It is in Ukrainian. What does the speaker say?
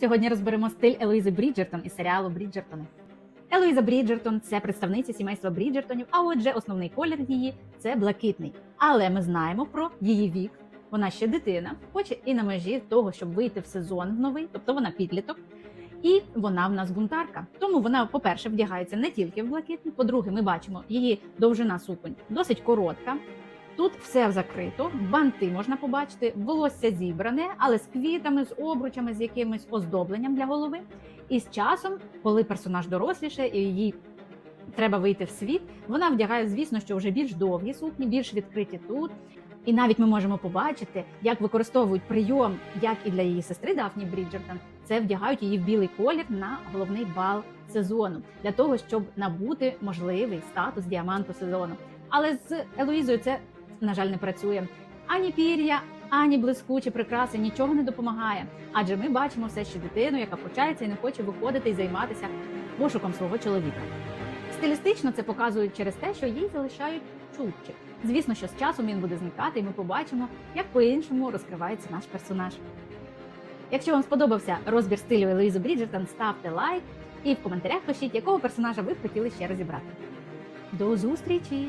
Сьогодні розберемо стиль Елоїзи Бріджертон із серіалу Бріджертони. Елоїза Бріджертон це представниця сімейства Бріджертонів, а отже, основний колір її це блакитний. Але ми знаємо про її вік. Вона ще дитина, хоч і на межі того, щоб вийти в сезон новий, тобто вона підліток. І вона в нас бунтарка. Тому вона, по-перше, вдягається не тільки в блакитний. По-друге, ми бачимо її довжина суконь досить коротка. Тут все закрито, банти можна побачити, волосся зібране, але з квітами, з обручами, з якимось оздобленням для голови. І з часом, коли персонаж доросліше і їй треба вийти в світ, вона вдягає, звісно, що вже більш довгі сукні, більш відкриті тут. І навіть ми можемо побачити, як використовують прийом, як і для її сестри Дафні Бріджертон, це вдягають її в білий колір на головний бал сезону для того, щоб набути можливий статус діаманту сезону. Але з Елоїзою це на жаль не працює. Ані пір'я, ані блискучі прикраси нічого не допомагає. Адже ми бачимо все ще дитину, яка почається і не хоче виходити і займатися пошуком свого чоловіка. Стилістично це показують через те, що їй залишають чубчик. Звісно, що з часом він буде зникати, і ми побачимо, як по-іншому розкривається наш персонаж. Якщо вам сподобався розбір стилю Елоїзи Бріджертон, ставте лайк і в коментарях пишіть, якого персонажа ви б хотіли ще розібрати. До зустрічі!